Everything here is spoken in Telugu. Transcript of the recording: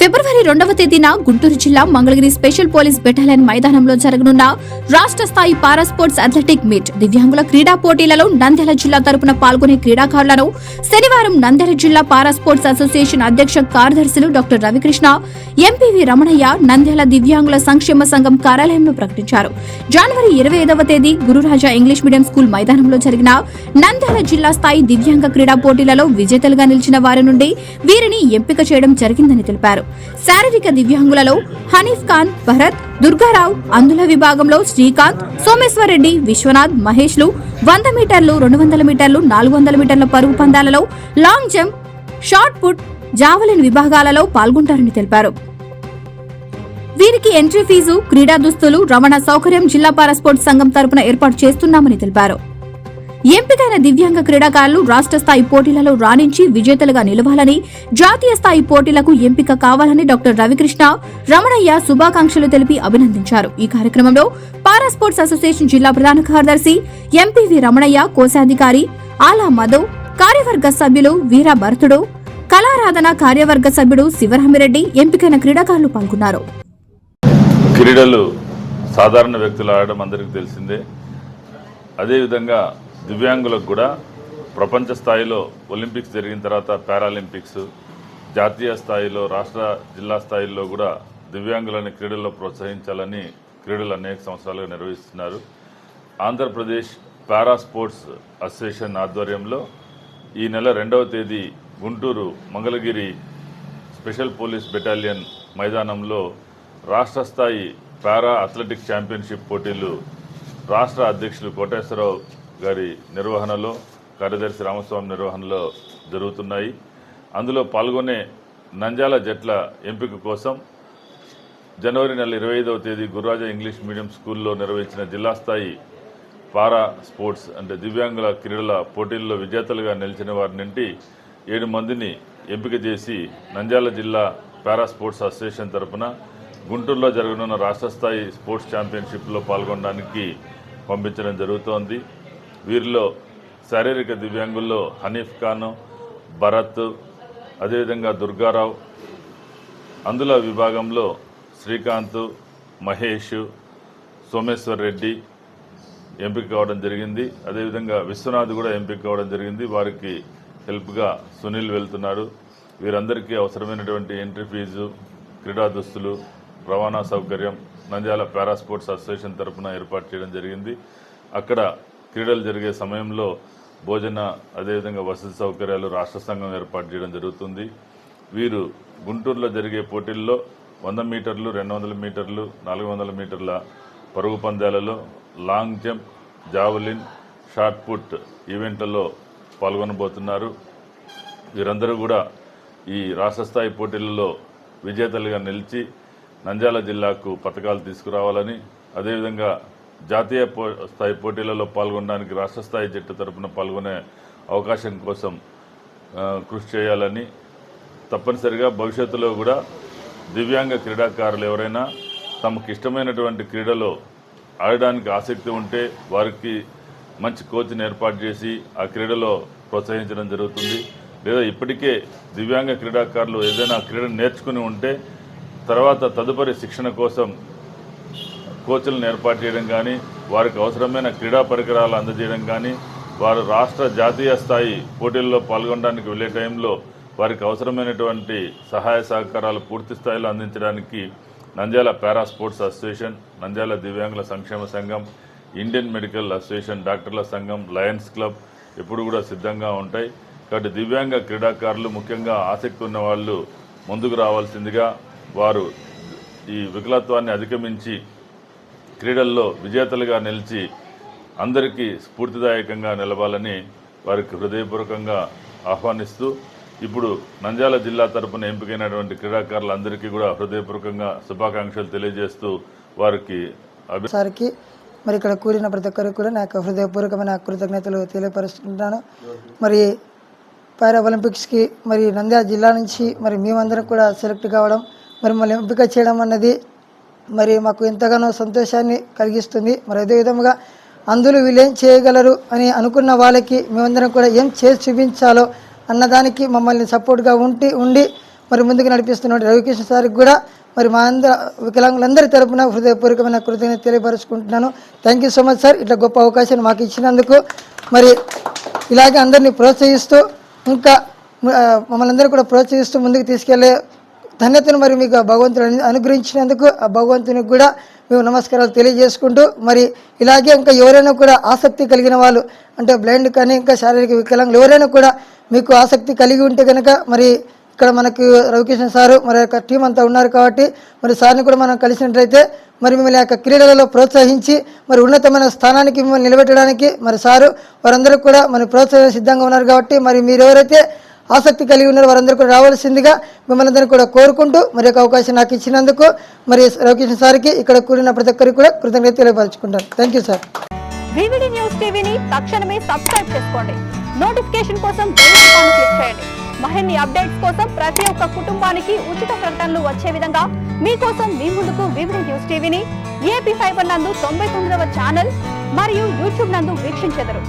ఫిబ్రవరి రెండవ తేదీన గుంటూరు జిల్లా మంగళగిరి స్పెషల్ పోలీస్ బెటాలియన్ మైదానంలో జరగనున్న రాష్ట్ర స్థాయి పారా స్పోర్ట్స్ అథ్లెటిక్ మీట్ దివ్యాంగుల క్రీడా పోటీలలో నంద్యాల జిల్లా తరపున పాల్గొనే క్రీడాకారులను శనివారం నంద్యాల జిల్లా పారా స్పోర్ట్స్ అసోసియేషన్ అధ్యక్ష కార్యదర్శులు డాక్టర్ రవికృష్ణ ఎంపీవీ రమణయ్య నంద్యాల దివ్యాంగుల సంక్షేమ సంఘం కార్యాలయంలో ప్రకటించారు. జనవరి ఇరవై ఐదవ తేదీ గురురాజా ఇంగ్లీష్ మీడియం స్కూల్ మైదానంలో జరిగిన నంద్యాల జిల్లా స్థాయి దివ్యాంగ క్రీడా పోటీలలో విజేతలుగా నిలిచిన వారి నుండి వీరిని ఎంపిక చేయడం జరిగిందని తెలిపారు. శారీరక దివ్యాంగులలో హనీఫ్ ఖాన్ భరత్ దుర్గారావు అందుల విభాగంలో శ్రీకాంత్ సోమేశ్వరరెడ్డి విశ్వనాథ్ మహేష్లు వంద మీటర్లు రెండు వందల మీటర్లు నాలుగు వందల మీటర్ల పరుగు పందాలలో long jump shot put javelin విభాగాలలో పాల్గొంటారని తెలిపారు. వీరికి ఎంట్రీ ఫీజు క్రీడా దుస్తులు రవాణా సౌకర్యం జిల్లా పారాస్పోర్ట్స్ సంఘం తరపున ఏర్పాటు చేస్తున్నామని తెలిపారు. ఎంపికైన దివ్యాంగ క్రీడాకారులు రాష్ట్ర స్థాయి పోటీలలో రాణించి విజేతలుగా నిలవాలని జాతీయ స్థాయి పోటీలకు ఎంపిక కావాలని డాక్టర్ రవికృష్ణ రమణయ్య శుభాకాంక్షలు తెలిపి అభినందించారు. ఈ కార్యక్రమంలో పారా స్పోర్ట్స్ అసోసియేషన్ జిల్లా ప్రధాన కార్యదర్శి ఎంపీవి రమణయ్య కోశాధికారి ఆలా మధవ్ కార్యవర్గ సభ్యులు వీర భరతుడు కళారాధన కార్యవర్గ సభ్యుడు శివరామిరెడ్డి ఎంపికైన క్రీడాకారులు పాల్గొన్నారు. క్రీడలు సాధారణ వ్యక్తులు ఆడడం అందరికీ తెలిసిందే. అదేవిధంగా దివ్యాంగులకు కూడా ప్రపంచ స్థాయిలో ఒలింపిక్స్ జరిగిన తర్వాత పారాలింపిక్స్ జాతీయ స్థాయిలో రాష్ట్ర జిల్లా స్థాయిలో కూడా దివ్యాంగులని క్రీడల్లో ప్రోత్సహించాలని క్రీడలు అనేక సంవత్సరాలుగా నిర్వహిస్తున్నారు. ఆంధ్రప్రదేశ్ పారా స్పోర్ట్స్ అసోసియేషన్ ఆధ్వర్యంలో ఈ నెల రెండవ తేదీ Guntur Mangalagiri special police battalion మైదానంలో రాష్ట్ర స్థాయి పారా అథ్లెటిక్ ఛాంపియన్షిప్ పోటీలు రాష్ట్ర అధ్యక్షులు కోటేశ్వరరావు గారి నిర్వహణలో కార్యదర్శి రామస్వామి నిర్వహణలో జరుగుతున్నాయి. అందులో పాల్గొనే నంజాల జట్ల ఎంపిక కోసం జనవరి నెల ఇరవై ఐదవ తేదీ గుర్రాజా ఇంగ్లీష్ మీడియం స్కూల్లో నిర్వహించిన జిల్లా స్థాయి పారా స్పోర్ట్స్ అంటే దివ్యాంగుల క్రీడల పోటీల్లో విజేతలుగా నిలిచిన వారి నుండి ఏడు మందిని ఎంపిక చేసి నంద్యాల జిల్లా పారా స్పోర్ట్స్ అసోసియేషన్ తరపున గుంటూరులో జరగనున్న రాష్ట్ర స్థాయి స్పోర్ట్స్ ఛాంపియన్షిప్లో పాల్గొనడానికి పంపించడం జరుగుతోంది. వీరిలో శారీరక దివ్యాంగుల్లో హనీఫ్ ఖాన్ భరత్ అదేవిధంగా దుర్గారావు. అందుల విభాగంలో శ్రీకాంత్ మహేష్ సోమేశ్వర్ రెడ్డి ఎంపిక కావడం జరిగింది. అదేవిధంగా విశ్వనాథ్ కూడా ఎంపిక కావడం జరిగింది. వారికి హెల్ప్గా సునీల్ వెళ్తున్నారు. వీరందరికీ అవసరమైనటువంటి ఎంట్రీ ఫీజు క్రీడా దుస్తులు రవాణా సౌకర్యం నంద్యాల పారా స్పోర్ట్స్ అసోసియేషన్ తరఫున ఏర్పాటు చేయడం జరిగింది. అక్కడ క్రీడలు జరిగే సమయంలో భోజన అదేవిధంగా వసతి సౌకర్యాలు రాష్ట్ర సంఘం ఏర్పాటు చేయడం జరుగుతుంది. వీరు గుంటూరులో జరిగే పోటీల్లో వంద మీటర్లు రెండు వందల మీటర్లు నాలుగు వందల మీటర్ల పరుగు పందాలలో long jump javelin shot put ఈవెంట్లలో పాల్గొనబోతున్నారు. వీరందరూ కూడా ఈ రాష్ట్ర స్థాయి పోటీలలో విజేతలుగా నిలిచి నంద్యాల జిల్లాకు పథకాలు తీసుకురావాలని అదేవిధంగా జాతీయ పో స్థాయి పోటీలలో పాల్గొనడానికి రాష్ట్ర స్థాయి జట్టు తరపున పాల్గొనే అవకాశం కోసం కృషి చేయాలని తప్పనిసరిగా భవిష్యత్తులో కూడా దివ్యాంగ క్రీడాకారులు ఎవరైనా తమకు ఇష్టమైనటువంటి క్రీడలో ఆడడానికి ఆసక్తి ఉంటే వారికి మంచి కోచ్ని ఏర్పాటు చేసి ఆ క్రీడలో ప్రోత్సహించడం జరుగుతుంది. లేదా ఇప్పటికే దివ్యాంగ క్రీడాకారులు ఏదైనా క్రీడ నేర్చుకుని ఉంటే తర్వాత తదుపరి శిక్షణ కోసం కోచ్లను ఏర్పాటు చేయడం కానీ వారికి అవసరమైన క్రీడా పరికరాలు అందజేయడం కానీ వారు రాష్ట్ర జాతీయ స్థాయి పోటీల్లో పాల్గొనడానికి వెళ్ళే టైంలో వారికి అవసరమైనటువంటి సహాయ సహకారాలు పూర్తి స్థాయిలో అందించడానికి Nandyal para sports association Nandyal దివ్యాంగుల సంక్షేమ సంఘం ఇండియన్ మెడికల్ అసోసియేషన్ డాక్టర్ల సంఘం లయన్స్ క్లబ్ ఎప్పుడు కూడా సిద్ధంగా ఉంటాయి. కాబట్టి దివ్యాంగ క్రీడాకారులు ముఖ్యంగా ఆసక్తి ఉన్న వాళ్ళు ముందుకు రావాల్సిందిగా వారు ఈ వికలత్వాన్ని అధిగమించి క్రీడల్లో విజేతలుగా నిలిచి అందరికీ స్ఫూర్తిదాయకంగా నిలవాలని వారికి హృదయపూర్వకంగా ఆహ్వానిస్తూ ఇప్పుడు నంద్యాల జిల్లా తరపున ఎంపికైనటువంటి క్రీడాకారులందరికీ కూడా హృదయపూర్వకంగా శుభాకాంక్షలు తెలియజేస్తూ వారికి అభిసారికి మరి ఇక్కడ కూడిన ప్రతి ఒక్కరికి కూడా నాకు హృదయపూర్వకమైన కృతజ్ఞతలు తెలియపరుచుకుంటున్నాను మరి పారా ఒలింపిక్స్కి మరి నంద్యాల జిల్లా నుంచి మరి మేమందరం కూడా సెలెక్ట్ కావడం మరి మళ్ళీ ఎంపిక చేయడం అన్నది మరి మాకు ఎంతగానో సంతోషాన్ని కలిగిస్తుంది. మరి అదేవిధంగా అందులో వీళ్ళు ఏం చేయగలరు అని అనుకున్న వాళ్ళకి మేమందరం కూడా ఏం చేసి చూపించాలో అన్నదానికి మమ్మల్ని సపోర్ట్గా ఉండి ఉండి మరి ముందుకు నడిపిస్తున్న రవికిషన్ సార్కి కూడా మరి మా అందర వికలాంగులందరి తరపున హృదయపూర్వకమైన కృతజ్ఞత తెలియపరుచుకుంటున్నాను. Thank you so much sir ఇట్లా గొప్ప అవకాశాన్ని మాకు ఇచ్చినందుకు మరి ఇలాగే అందరినీ ప్రోత్సహిస్తూ ఇంకా మమ్మల్ని అందరూ కూడా ప్రోత్సహిస్తూ ముందుకు తీసుకెళ్ళే ధన్యతను మరి మీకు భగవంతుడు అనుగ్రహించినందుకు ఆ భగవంతునికి కూడా మేము నమస్కారాలు తెలియజేసుకుంటూ మరి ఇలాగే ఇంకా ఎవరైనా కూడా ఆసక్తి కలిగిన వాళ్ళు అంటే బ్లైండ్ కానీ ఇంకా శారీరక వికలాంగులు ఎవరైనా కూడా మీకు ఆసక్తి కలిగి ఉంటే కనుక మరి ఇక్కడ మనకు రవికృష్ణ సారు మరి యొక్క టీం అంతా ఉన్నారు కాబట్టి మరి సార్ని కూడా మనం కలిసినట్లయితే మరి మిమ్మల్ని యొక్క క్రీడలలో ప్రోత్సహించి మరి ఉన్నతమైన స్థానానికి మిమ్మల్ని నిలబెట్టడానికి మరి సారు వారందరూ కూడా మరి ప్రోత్సహం సిద్ధంగా ఉన్నారు కాబట్టి మరి మీరు ఎవరైతే ఆసక్తి కలిగి ఉన్నారు వారందరూ కూడా రావాల్సిందిగా మిమ్మల్ని అందరూ కూడా కోరుకుంటూ మరి యొక్క అవకాశం నాకు ఇచ్చినందుకు మరి రవికృష్ణ సార్కి ఇక్కడ కూడిన ప్రతి ఒక్కరికి కూడా కృతజ్ఞత తెలియపరచుకుంటాను. Thank you sir VVD news టీవీని తక్షణమే సబ్స్క్రైబ్ చేసుకోండి. నోటిఫికేషన్ కోసం బెల్ ఐకాన్ క్లిక్ చేయండి. మరిన్ని అప్డేట్స్ కోసం ప్రతి ఒక్క కుటుంబానికి ఉచిత ప్రకటనలు వచ్చే విధంగా మీకోసం మీ ముందుకు వివిడి న్యూస్ టీవీని ఏపీ ఫైబర్ నందు తొంభై తొమ్మిదవ ఛానల్ మరియు యూట్యూబ్ నందు వీక్షించెదరు.